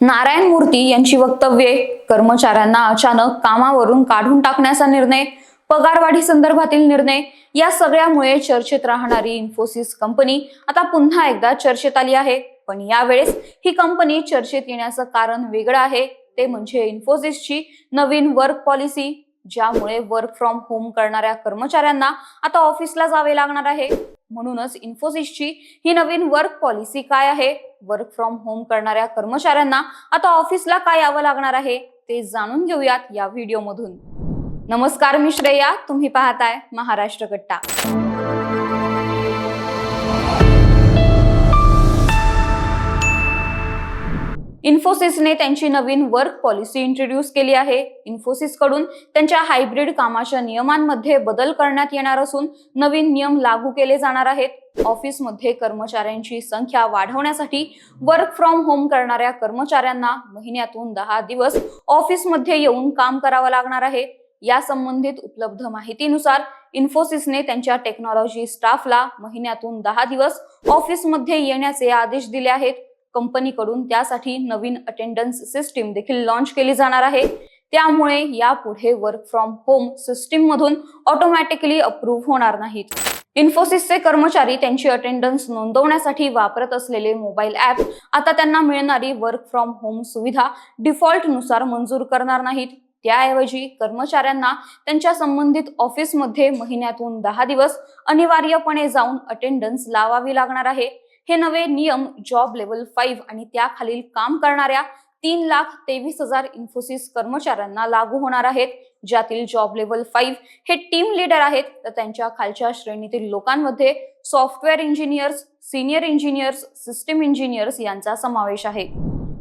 नारायण मूर्ती यांची वक्तव्ये कर्मचाऱ्यांना अचानक कामावरून काढून टाकण्याचा निर्णय पगारवाढी संदर्भातील निर्णय या सगळ्यामुळे चर्चेत राहणारी इन्फोसिस कंपनी आता पुन्हा एकदा चर्चेत आली आहे. पण यावेळेस ही कंपनी चर्चेत येण्याचं कारण वेगळं आहे. ते म्हणजे इन्फोसिसची नवीन वर्क पॉलिसी ज्यामुळे वर्क फ्रॉम होम करणाऱ्या कर्मचाऱ्यांना आता ऑफिसला जावे लागणार आहे. म्हणूनच इन्फोसिसची ही नवीन वर्क पॉलिसी काय आहे? वर्क फ्रॉम होम करणाऱ्या कर्मचाऱ्यांना आता ऑफिसला काय यावं लागणार आहे? ते जाणून घेऊयात या व्हिडिओमधून नमस्कार मी श्रेया. तुम्ही पाहताय महाराष्ट्र कट्टा. इन्फोसिसने त्यांची नवीन वर्क पॉलिसी इंट्रोड्यूस केली आहे. इन्फोसिसकडून त्यांच्या हायब्रिड कामाच्या नियमांमध्ये बदल करण्यात येणार असून नवीन नियम लागू केले जाणार आहेत. ऑफिसमध्ये कर्मचाऱ्यांची संख्या वाढवण्यासाठी वर्क फ्रॉम होम करणाऱ्या कर्मचाऱ्यांना महिन्यातून दहा दिवस ऑफिसमध्ये येऊन काम करावं लागणार आहे. या संबंधित उपलब्ध माहितीनुसार इन्फोसिसने त्यांच्या टेक्नॉलॉजी स्टाफला महिन्यातून दहा दिवस ऑफिसमध्ये येण्याचे आदेश दिले आहेत. कंपनीकडून त्यासाठी नवीन अटेंडन्स सिस्टीम देखील लॉन्च केली जाणार आहे. त्यामुळे यापुढे वर्क फ्रॉम होम सिस्टीम मधून ऑटोमॅटिकली अप्रूव्ह होणार नाहीत. इन्फोसिसचे कर्मचारी त्यांची अटेंडन्स नोंदवण्यासाठी वापरत असलेले मोबाईल ऍप आता त्यांना मिळणारी वर्क फ्रॉम होम सुविधा डिफॉल्टनुसार मंजूर करणार नाहीत. त्याऐवजी कर्मचाऱ्यांना त्यांच्या संबंधित ऑफिसमध्ये महिन्यातून दहा दिवस अनिवार्यपणे जाऊन अटेंडन्स लावावी लागणार आहे. हे नवे नियम जॉब लेवल फाईव्ह आणि त्याखालील काम करणाऱ्या तीन लाख तेवीस हजार इन्फोसिस कर्मचाऱ्यांना लागू होणार आहेत. ज्यातील जॉब लेवल फाईव्ह हे टीम लीडर आहेत. तर त्यांच्या खालच्या श्रेणीतील लोकांमध्ये software engineers senior engineers system engineers यांचा समावेश आहे.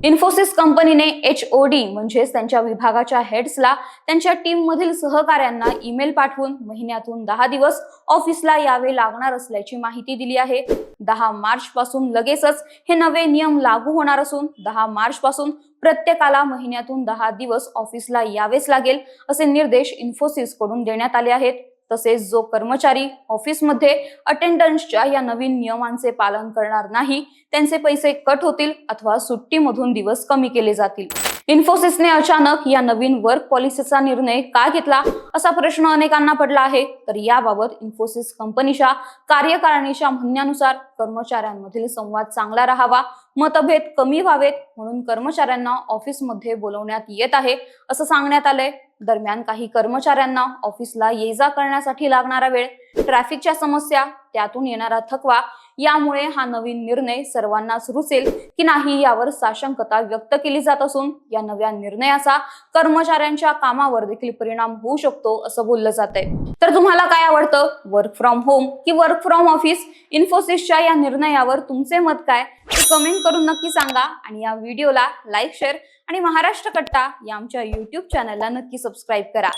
इन्फोसिस कंपनीने एच ओ डी म्हणजेच त्यांच्या विभागाच्या हेड्सला त्यांच्या टीममधील सहकाऱ्यांना ईमेल पाठवून महिन्यातून दहा दिवस ऑफिसला यावे लागणार असल्याची माहिती दिली आहे. दहा मार्च पासून लगेचच हे नवे नियम लागू होणार असून दहा मार्च पासून प्रत्येकाला महिन्यातून दहा दिवस ऑफिसला यावेच लागेल असे निर्देश इन्फोसिसकडून देण्यात आले आहेत. तसेच जो कर्मचारी ऑफिसमध्ये अटेंडन्सच्या या नवीन नियमांचे पालन करणार नाही त्यांचे पैसे कट होतील अथवा सुट्टीमधून दिवस कमी केले जातील. इन्फोसिसने अचानक या नवीन वर्क पॉलिसीचा निर्णय का घेतला असा प्रश्न अनेकांना पडला आहे. तर याबाबत इन्फोसिस कंपनीच्या कार्यकारिणीच्या म्हणण्यानुसार कर्मचाऱ्यांमधील संवाद चांगला राहावा मतभेद कमी व्हावेत म्हणून कर्मचाऱ्यांना ऑफिसमध्ये बोलवण्यात येत आहे असं सांगण्यात आलंय. दरम्यान काही कर्मचाऱ्यांना ऑफिसला ये जा करण्यासाठी लागणारा वेळ ट्रॅफिकच्या समस्या त्यातून येणारा थकवा यामुळे हा नवीन निर्णय सर्वांनाच रुचेल की नाही यावर साशंकता व्यक्त केली जात असून या नव्या निर्णयाचा कर्मचाऱ्यांच्या कामावर देखील परिणाम होऊ शकतो असं बोललं जात आहे तर तुम्हाला काय आवडतं? वर्क फ्रॉम होम की वर्क फ्रॉम ऑफिस इन्फोसिसच्या या निर्णयावर तुमचे मत काय? ते कमेंट करून नक्की सांगा आणि या व्हिडिओला लाईक शेअर आणि महाराष्ट्र कट्टा या आमच्या युट्यूब चॅनलला नक्की सबस्क्राईब करा.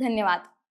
धन्यवाद.